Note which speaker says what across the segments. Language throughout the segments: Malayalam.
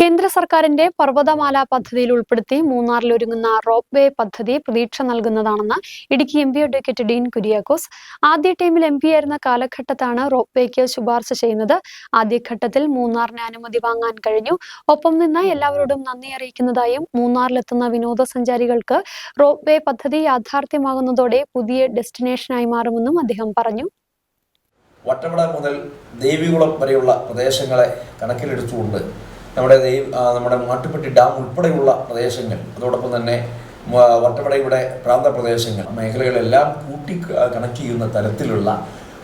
Speaker 1: കേന്ദ്ര സർക്കാരിന്റെ പർവതമാല പദ്ധതിയിൽ ഉൾപ്പെടുത്തി മൂന്നാറിൽ ഒരുങ്ങുന്ന റോപ്പ് വേ പദ്ധതി പ്രതീക്ഷ നൽകുന്നതാണെന്ന് Idukki M P advocate Dean Kuriakose. ആദ്യ ടീമിൽ എം പി ആയിരുന്ന കാലഘട്ടത്താണ് റോപ്പ് വേക്ക് ശുപാർശ ചെയ്യുന്നത്. ആദ്യഘട്ടത്തിൽ മൂന്നാറിന് അനുമതി വാങ്ങാൻ കഴിഞ്ഞു. ഒപ്പം നിന്ന് എല്ലാവരോടും നന്ദി അറിയിക്കുന്നതായും മൂന്നാറിലെത്തുന്ന വിനോദസഞ്ചാരികൾക്ക് റോപ്പ് വേ പദ്ധതി യാഥാർത്ഥ്യമാകുന്നതോടെ പുതിയ ഡെസ്റ്റിനേഷനായി മാറുമെന്നും അദ്ദേഹം പറഞ്ഞു.
Speaker 2: വട്ടവട മുതൽ ദേവികുളം വരെയുള്ള പ്രദേശങ്ങളെ കണക്കിലെടുത്തുകൊണ്ട് നമ്മുടെ നമ്മുടെ മാട്ടുപ്പെട്ടി ഡാം ഉൾപ്പെടെയുള്ള പ്രദേശങ്ങൾ അതോടൊപ്പം തന്നെ വട്ടവടയുടെ പ്രാന്തപ്രദേശങ്ങൾ മേഖലകളെല്ലാം കൂട്ടി കണക്ട് ചെയ്യുന്ന തരത്തിലുള്ള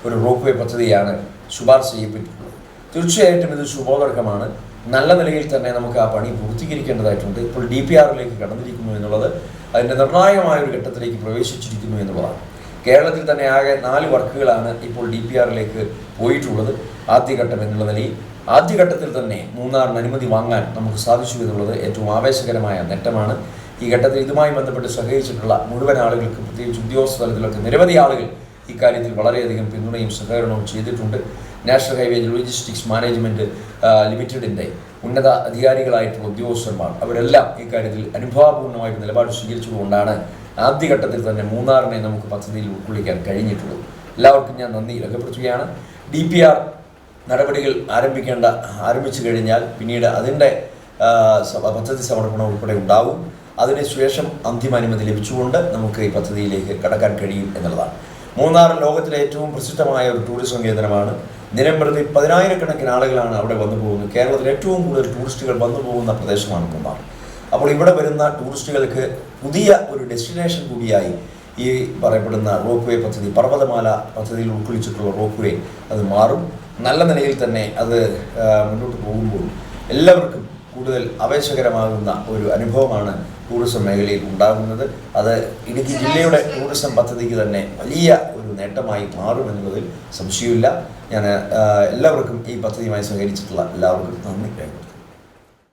Speaker 2: ഒരു റോപ്പ് വേ പദ്ധതിയാണ് ശുപാർശ ചെയ്യപ്പെട്ടിട്ടുള്ളത്. തീർച്ചയായിട്ടും ഇത് ശുഭോദർക്കമാണ്. നല്ല നിലയിൽ തന്നെ നമുക്ക് ആ പണി പൂർത്തീകരിക്കേണ്ടതായിട്ടുണ്ട്. ഇപ്പോൾ ഡി പി ആറിലേക്ക് കടന്നിരിക്കുന്നു എന്നുള്ളത് അതിന്റെ നിർണായകമായ ഒരു ഘട്ടത്തിലേക്ക് പ്രവേശിച്ചിരിക്കുന്നു എന്നുള്ളതാണ്. കേരളത്തിൽ തന്നെ ആകെ നാല് വർക്കുകളാണ് ഇപ്പോൾ ഡി പി ആറിലേക്ക് പോയിട്ടുള്ളത്. ആദ്യഘട്ടം എന്നുള്ള നിലയിൽ ആദ്യഘട്ടത്തിൽ തന്നെ മൂന്നാറിന് അനുമതി വാങ്ങാൻ നമുക്ക് സാധിച്ചു എന്നുള്ളത് ഏറ്റവും ആവേശകരമായ നേട്ടമാണ്. ഈ ഘട്ടത്തിൽ ഇതുമായി ബന്ധപ്പെട്ട് സഹകരിച്ചിട്ടുള്ള മുഴുവൻ ആളുകൾക്ക് പ്രത്യേകിച്ച് ഉദ്യോഗസ്ഥ തലത്തിലൊക്കെ നിരവധി ആളുകൾ ഇക്കാര്യത്തിൽ വളരെയധികം പിന്തുണയും സഹകരണവും ചെയ്തിട്ടുണ്ട്. നാഷണൽ ഹൈവേ ലോജിസ്റ്റിക്സ് മാനേജ്മെന്റ് ലിമിറ്റഡിന്റെ ഉന്നത അധികാരികളായിട്ടുള്ള ഉദ്യോഗസ്ഥന്മാർ. അവരെല്ലാം ഇക്കാര്യത്തിൽ അനുഭാവപൂർണമായിട്ട് നിലപാട് സ്വീകരിച്ചുകൊണ്ടാണ് ആദ്യഘട്ടത്തിൽ തന്നെ മൂന്നാറിനെ നമുക്ക് പദ്ധതിയിൽ ഉൾക്കൊള്ളിക്കാൻ കഴിഞ്ഞിട്ടുള്ളൂ. എല്ലാവർക്കും ഞാൻ നന്ദി രേഖപ്പെടുത്തുകയാണ്. ഡി പി ആർ നടപടികൾ ആരംഭിക്കേണ്ട ആരംഭിച്ചു കഴിഞ്ഞാൽ പിന്നീട് അതിന്റെ പദ്ധതി സമർപ്പണം ഉൾപ്പെടെ ഉണ്ടാവും. അതിനുശേഷം അന്തിമ അനുമതി ലഭിച്ചുകൊണ്ട് നമുക്ക് ഈ പദ്ധതിയിലേക്ക് കടക്കാൻ കഴിയും എന്നുള്ളതാണ്. മൂന്നാർ ലോകത്തിലെ ഏറ്റവും പ്രസിദ്ധമായ ഒരു ടൂറിസം കേന്ദ്രമാണ്. നിരമ്പ്രതി പതിനായിരക്കണക്കിന് ആളുകളാണ് അവിടെ വന്നു പോകുന്നത് കേരളത്തിൽ ഏറ്റവും കൂടുതൽ ടൂറിസ്റ്റുകൾ വന്നു പോകുന്ന പ്രദേശമാണ് മൂന്നാർ. അപ്പോൾ ഇവിടെ വരുന്ന ടൂറിസ്റ്റുകൾക്ക് പുതിയ ഒരു ഡെസ്റ്റിനേഷൻ കൂടിയായി ഈ പറയപ്പെടുന്ന റോപ്പ് വേ പദ്ധതി പർവതമാല പദ്ധതിയിൽ ഉൾക്കൊള്ളിച്ചിട്ടുള്ള റോപ്പ് വേ അത് മാറും. നല്ല നിലയിൽ തന്നെ അത് മുന്നോട്ട് പോകുമ്പോൾ എല്ലാവർക്കും കൂടുതൽ ആവേശകരമാകുന്ന ഒരു അനുഭവമാണ് ടൂറിസം മേഖലയിൽ ഉണ്ടാകുന്നത്. അത് ഇടുക്കി ജില്ലയുടെ ടൂറിസം പദ്ധതിക്ക് തന്നെ വലിയ ഒരു നേട്ടമായി മാറുമെന്നുള്ളതിൽ സംശയമില്ല ഞാൻ എല്ലാവർക്കും ഈ പദ്ധതിയുമായി സഹകരിച്ചിട്ടുള്ള എല്ലാവർക്കും നന്ദി രേഖപ്പെടുത്തുന്നു.